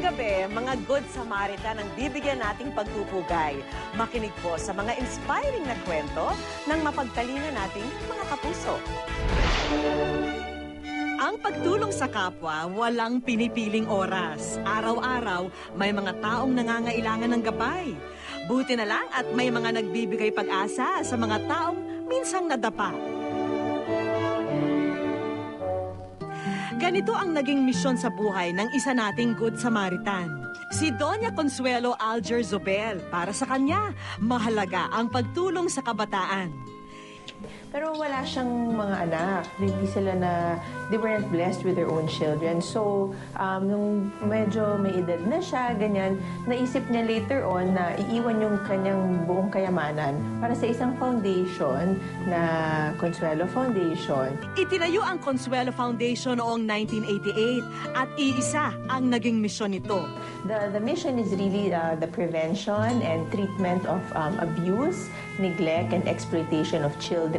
Ngayong gabi, mga good Samaritan ang bibigyan nating pagpupugay. Makinig po sa mga inspiring na kwento ng mapagtalino nating mga kapuso. Ang pagtulong sa kapwa, walang pinipiling oras. Araw-araw, may mga taong nangangailangan ng gabay. Buti na lang at may mga nagbibigay pag-asa sa mga taong minsang nadapa. Ganito ang naging misyon sa buhay ng isa nating Good Samaritan. Si Doña Consuelo Alger Zobel. Para sa kanya, mahalaga ang pagtulong sa kabataan. Pero wala siyang mga anak. Hindi sila na, they weren't blessed with their own children. So, um, nung medyo may edad na siya, ganyan, naisip niya later on na iiwan yung kanyang buong kayamanan para sa isang foundation na Consuelo Foundation. Itinayo ang Consuelo Foundation noong 1988 at iisa ang naging misyon nito. The, the mission is really uh, the prevention and treatment of um, abuse, neglect, and exploitation of children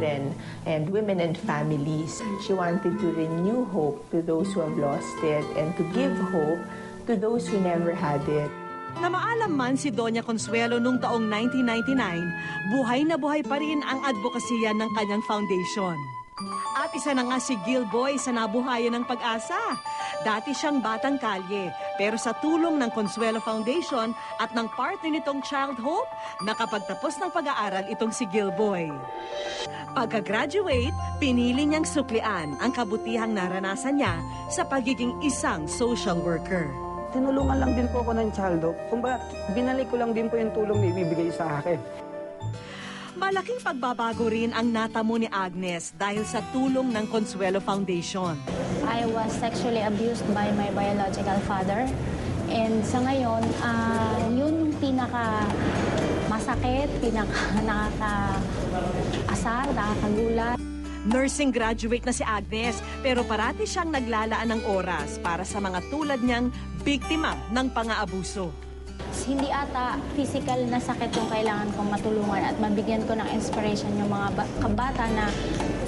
and women and families. She wanted to renew hope to those who have lost it and to give hope to those who never had it. Na maalam man si Doña Consuelo noong taong 1999, buhay na buhay pa rin ang advokasya ng kanyang foundation. At isa na nga si Gilboy sa nabuhayan ng pag-asa. Dati siyang batang kalye, pero sa tulong ng Consuelo Foundation at ng partner nitong Child Hope, nakapagtapos ng pag-aaral itong si Gilboy. Pagka-graduate, pinili niyang suklian ang kabutihang naranasan niya sa pagiging isang social worker. Tinulungan lang din po ako ng child hope. Kumbaga, binalik ko lang din po yung tulong na ibibigay sa akin. Malaking pagbabago rin ang natamo ni Agnes dahil sa tulong ng Consuelo Foundation. I was sexually abused by my biological father. And sa ngayon, ah, yun yung pinaka masakit, pinaka nakaka-asar, nakakagulat. Nursing graduate na si Agnes pero parati siyang naglalaan ng oras para sa mga tulad niyang biktima ng pang-aabuso. Hindi ata physical na sakit yung kailangan kong matulungan at mabigyan ko ng inspiration yung mga ba- kabata na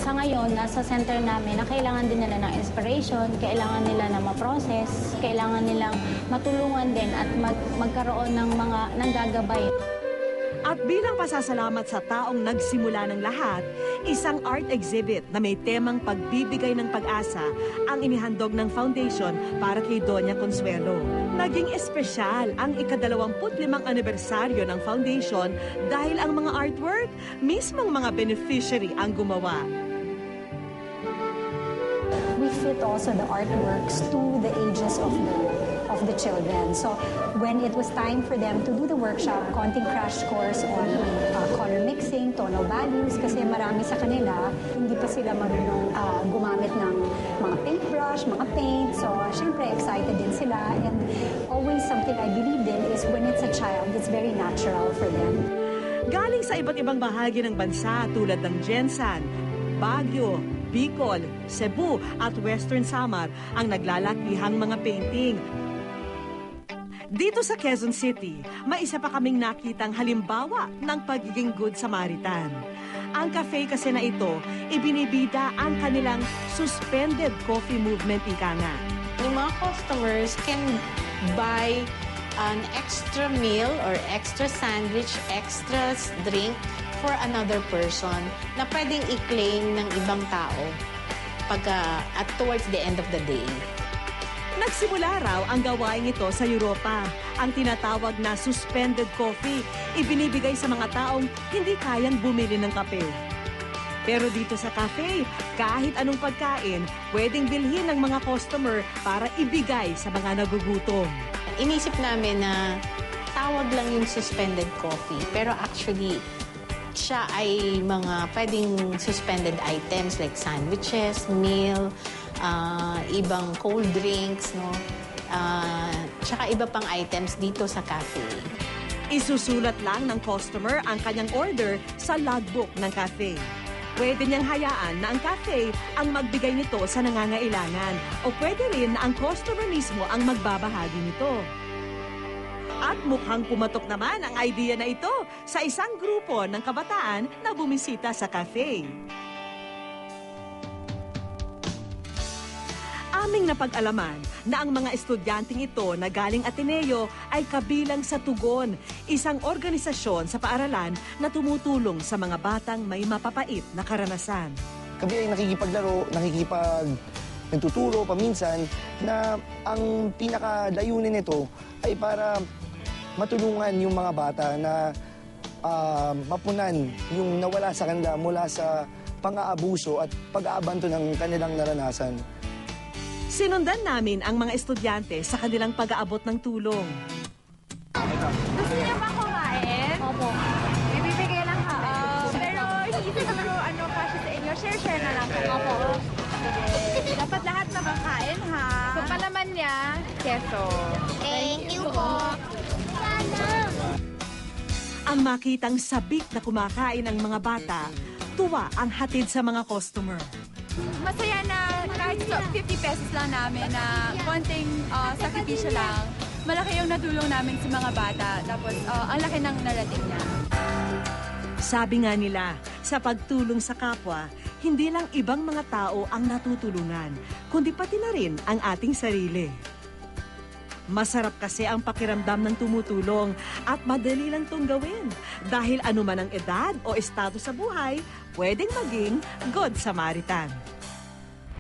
sa ngayon, nasa center namin, na kailangan din nila ng inspiration, kailangan nila na ma-process, kailangan nilang matulungan din at mag- magkaroon ng mga nanggagabay. At bilang pasasalamat sa taong nagsimula ng lahat, isang art exhibit na may temang pagbibigay ng pag-asa ang inihandog ng foundation para kay Doña Consuelo. Naging espesyal ang ikadalawamput limang anibersaryo ng foundation dahil ang mga artwork, mismong mga beneficiary ang gumawa. we fit also the artworks to the ages of the of the children. So when it was time for them to do the workshop, konting crash course on uh, color mixing, tonal values, kasi marami sa kanila, hindi pa sila marunong uh, gumamit ng mga paintbrush, mga paint. So syempre excited din sila. And always something I believe in is when it's a child, it's very natural for them. Galing sa iba't ibang bahagi ng bansa tulad ng Jensan, Baguio, Bicol, Cebu at Western Samar ang naglalakihang mga painting. Dito sa Quezon City, may isa pa kaming nakitang halimbawa ng pagiging good Samaritan. Ang cafe kasi na ito, ibinibida ang kanilang suspended coffee movement ika nga. Yung mga customers can buy an extra meal or extra sandwich, extra drink for another person na pwedeng i-claim ng ibang tao pagka at towards the end of the day. Nagsimula raw ang gawain ito sa Europa. Ang tinatawag na suspended coffee, ibinibigay sa mga taong hindi kayang bumili ng kape. Pero dito sa cafe, kahit anong pagkain, pwedeng bilhin ng mga customer para ibigay sa mga nagugutom. Inisip namin na tawag lang yung suspended coffee, pero actually, siya ay mga pwedeng suspended items like sandwiches, meal, ah, ibang cold drinks, no? Ah, tsaka iba pang items dito sa cafe. Isusulat lang ng customer ang kanyang order sa logbook ng cafe. Pwede niyang hayaan na ang cafe ang magbigay nito sa nangangailangan o pwede rin na ang customer mismo ang magbabahagi nito. At mukhang pumatok naman ang idea na ito sa isang grupo ng kabataan na bumisita sa cafe. Aming napag-alaman na ang mga estudyanteng ito na galing Ateneo ay kabilang sa Tugon, isang organisasyon sa paaralan na tumutulong sa mga batang may mapapait na karanasan. Kami ay nakikipaglaro, nakikipag nagtuturo paminsan na ang pinakadayunin nito ay para matulungan yung mga bata na ah, mapunan yung nawala sa kanila mula sa pang-aabuso at pag-aabanto ng kanilang naranasan. Sinundan namin ang mga estudyante sa kanilang pag-aabot ng tulong. Gusto niyo ba kumain? Opo. Bibibigay lang ha. Ah, pero hindi siguro ano kasi sa inyo. Share-share na lang. Opo. Dapat lahat makakain ha. So palaman niya, keso. Thank you po. Ang makitang sabik na kumakain ang mga bata, tuwa ang hatid sa mga customer. Masaya na kahit so, 50 pesos lang namin na konting uh, sakripisyo lang. Malaki yung natulong namin sa mga bata. Tapos ah, ang laki ng narating niya. Sabi nga nila, sa pagtulong sa kapwa, hindi lang ibang mga tao ang natutulungan, kundi pati na rin ang ating sarili. Masarap kasi ang pakiramdam ng tumutulong at madali lang tong gawin. Dahil anuman ang edad o estado sa buhay, pwedeng maging Good Samaritan.